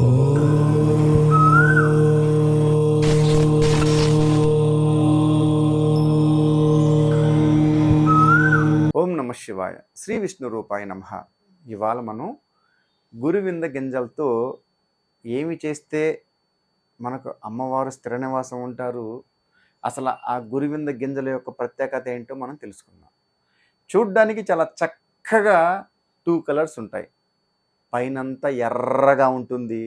ఓం నమ శివాయ. శ్రీ విష్ణు రూపాయ నమ. ఇవాళ మనం గురువింద గింజలతో ఏమి చేస్తే మనకు అమ్మవారు స్థిర నివాసం ఉంటారు? అసలు ఆ గురువింద గింజల యొక్క ప్రత్యేకత ఏంటో మనం తెలుసుకుందాం. చూడ్డానికి చాలా చక్కగా టూ కలర్స్ ఉంటాయి. పైనంతా ఎర్రగా ఉంటుంది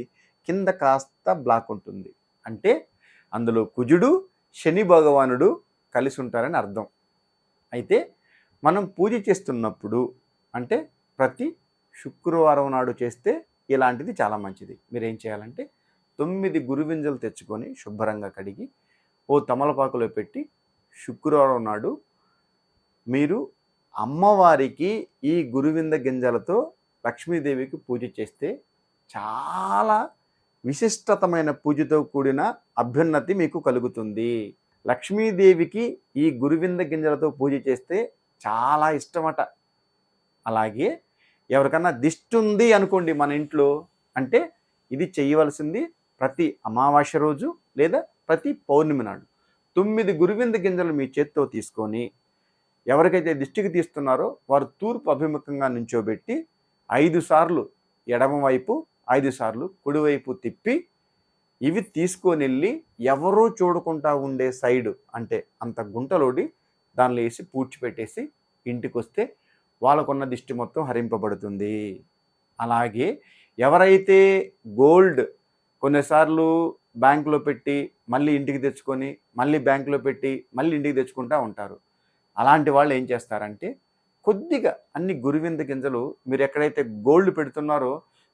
కింద కాస్త బ్లాక్ ఉంటుంది. అంటే అందులో కుజుడు శని భగవానుడు కలిసి ఉంటారని అర్థం. అయితే మనం పూజ చేస్తున్నప్పుడు అంటే ప్రతి శుక్రవారం నాడు చేస్తే ఇలాంటిది చాలా మంచిది. మీరు ఏం చేయాలంటే తొమ్మిది గురువింజలు తెచ్చుకొని శుభ్రంగా కడిగి ఓ తమలపాకులో పెట్టి శుక్రవారం నాడు మీరు అమ్మవారికి ఈ గురువింద గింజలతో లక్ష్మీదేవికి పూజ చేస్తే చాలా విశిష్టతమైన పూజతో కూడిన అభ్యున్నతి మీకు కలుగుతుంది. లక్ష్మీదేవికి ఈ గురువింద గింజలతో పూజ చేస్తే చాలా ఇష్టమట. అలాగే ఎవరికన్నా దిష్టి ఉంది అనుకోండి మన ఇంట్లో అంటే ఇది చేయవలసింది ప్రతి అమావాస్య రోజు లేదా ప్రతి పౌర్ణమి నాడు. తొమ్మిది గురువింద గింజలు మీ చేత్తో తీసుకొని ఎవరికైతే దిష్టికి తీస్తున్నారో వారు తూర్పు అభిముఖంగా నుంచోబెట్టి ఐదు సార్లు ఎడమవైపు ఐదు సార్లు కుడివైపు తిప్పి ఇవి తీసుకొని వెళ్ళి ఎవరూ చూడకుండా ఉండే సైడ్ అంటే అంత గుంటలోడి దానిలో వేసి పూడ్చిపెట్టేసి ఇంటికి వస్తే వాళ్ళకున్న దిష్టి మొత్తం హరింపబడుతుంది. అలాగే ఎవరైతే గోల్డ్ కొన్నిసార్లు బ్యాంకులో పెట్టి మళ్ళీ ఇంటికి తెచ్చుకొని మళ్ళీ బ్యాంకులో పెట్టి మళ్ళీ ఇంటికి తెచ్చుకుంటూ ఉంటారు అలాంటి వాళ్ళు ఏం చేస్తారంటే కొద్దిగా అన్ని గురువింద గింజలు మీరు ఎక్కడైతే గోల్డ్ పెడుతున్నారో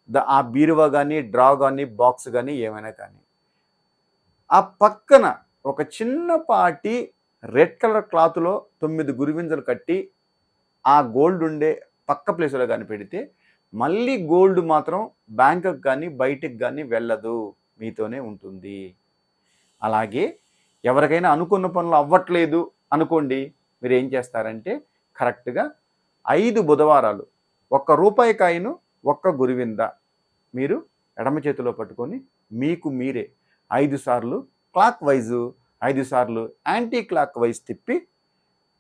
ద ఆ బీరువా కానీ డ్రా కానీ బాక్స్ కానీ ఏమైనా కానీ. ఆ పక్కన ఒక చిన్నపాటి రెడ్ కలర్ క్లాత్లో తొమ్మిది గురువింజలు కట్టి ఆ గోల్డ్ ఉండే పక్క ప్లేస్లో కానీ పెడితే మళ్ళీ గోల్డ్ మాత్రం బ్యాంకుకి కానీ బయటికి కానీ వెళ్ళదు. మీతోనే ఉంటుంది. అలాగే ఎవరికైనా అనుకున్న పనులు అవ్వట్లేదు అనుకోండి మీరు ఏం చేస్తారంటే కరెక్ట్గా ఐదు బుధవారాలు ఒక్క రూపాయి కాయను ఒక్క గురువింద మీరు ఎడమ చేతిలో పట్టుకొని మీకు మీరే ఐదు సార్లు క్లాక్ వైజు ఐదు సార్లు యాంటీ క్లాక్ వైజ్ తిప్పి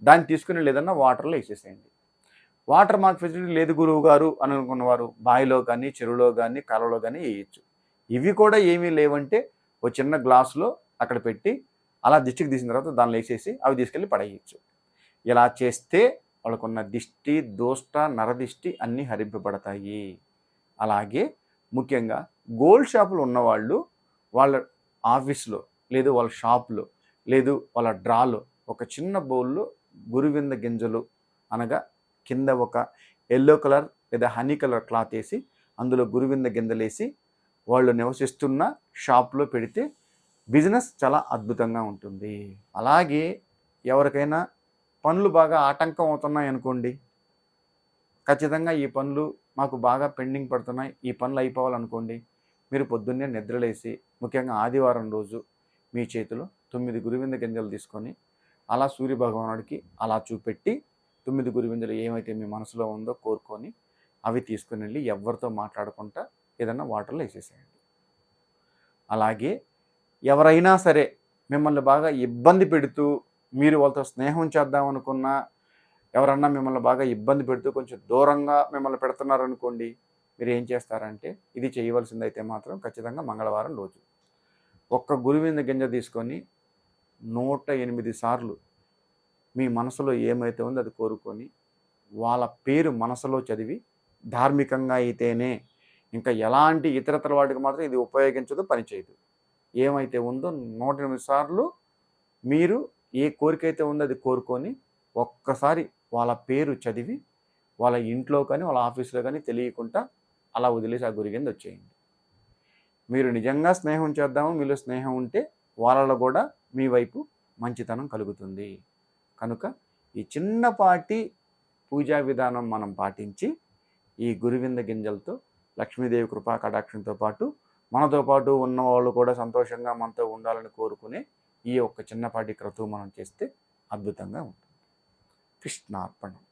దాన్ని తీసుకుని లేదన్నా వాటర్లో వేసేసేయండి. వాటర్ మాకు ఫెసిలిటీ లేదు గురువు గారు అని అనుకున్నవారు బావిలో కానీ చెరువులో కానీ కాలువలో కానీ వేయచ్చు. ఇవి కూడా ఏమీ లేవంటే ఒక చిన్న గ్లాసులో అక్కడ పెట్టి అలా దిష్టికి తీసిన తర్వాత దానిలో వేసేసి అవి తీసుకెళ్ళి పడేయచ్చు. ఇలా చేస్తే వాళ్ళకున్న దిష్టి దోష్ట నరదిష్టి అన్నీ హరింపబడతాయి. అలాగే ముఖ్యంగా గోల్డ్ షాపులు ఉన్నవాళ్ళు వాళ్ళ ఆఫీస్లో లేదు వాళ్ళ షాప్లో లేదు వాళ్ళ డ్రాలో ఒక చిన్న బౌల్లో గురువింద గింజలు అనగా కింద ఒక ఎల్లో కలర్ లేదా హనీ కలర్ క్లాత్ వేసి అందులో గురువింద గింజలేసి వాళ్ళు నివసిస్తున్న షాప్లో పెడితే బిజినెస్ చాలా అద్భుతంగా ఉంటుంది. అలాగే ఎవరికైనా పనులు బాగా ఆటంకం అవుతున్నాయి అనుకోండి ఖచ్చితంగా ఈ పనులు మాకు బాగా పెండింగ్ పడుతున్నాయి ఈ పనులు అయిపోవాలనుకోండి మీరు పొద్దున్నే నిద్రలేసి ముఖ్యంగా ఆదివారం రోజు మీ చేతిలో తొమ్మిది గురువింద గింజలు తీసుకొని అలా సూర్య భగవానుడికి అలా చూపెట్టి తొమ్మిది గురువింజలు ఏమైతే మీ మనసులో ఉందో కోరుకొని అవి తీసుకుని వెళ్ళి ఎవరితో మాట్లాడకుండా ఏదన్నా వాటర్లో వేసేసేయండి. అలాగే ఎవరైనా సరే మిమ్మల్ని బాగా ఇబ్బంది పెడుతూ మీరు వాళ్ళతో స్నేహం చేద్దాం అనుకున్నా ఎవరన్నా మిమ్మల్ని బాగా ఇబ్బంది పెడుతూ కొంచెం దూరంగా మిమ్మల్ని పెడుతున్నారనుకోండి మీరు ఏం చేస్తారంటే ఇది చేయవలసిందైతే మాత్రం ఖచ్చితంగా మంగళవారం రోజు ఒక్క గురువింద గింజ తీసుకొని నూట ఎనిమిది సార్లు మీ మనసులో ఏమైతే ఉందో అది కోరుకొని వాళ్ళ పేరు మనసులో చదివి ధార్మికంగా అయితేనే ఇంకా ఎలాంటి ఇతరతర వాటికి మాత్రం ఇది ఉపయోగించదు పనిచేయదు ఏమైతే ఉందో నూట ఎనిమిది సార్లు మీరు ఏ కోరిక అయితే ఉందో అది కోరుకొని ఒక్కసారి వాళ్ళ పేరు చదివి వాళ్ళ ఇంట్లో కానీ వాళ్ళ ఆఫీస్లో కానీ తెలియకుండా అలా వదిలేసి ఆ గురి కింద వచ్చేయండి. మీరు నిజంగా స్నేహం చేద్దాము మీలో స్నేహం ఉంటే వాళ్ళలో కూడా మీ వైపు మంచితనం కలుగుతుంది. కనుక ఈ చిన్నపాటి పూజా విధానం మనం పాటించి ఈ గురువింద గింజలతో లక్ష్మీదేవి కృపా కటాక్షంతో పాటు మనతో పాటు ఉన్న వాళ్ళు కూడా సంతోషంగా మనతో ఉండాలని కోరుకునే ఈ ఒక్క చిన్నపాటి క్రతువు మనం చేస్తే అద్భుతంగా ఉంటుంది. కృష్ణార్పణం.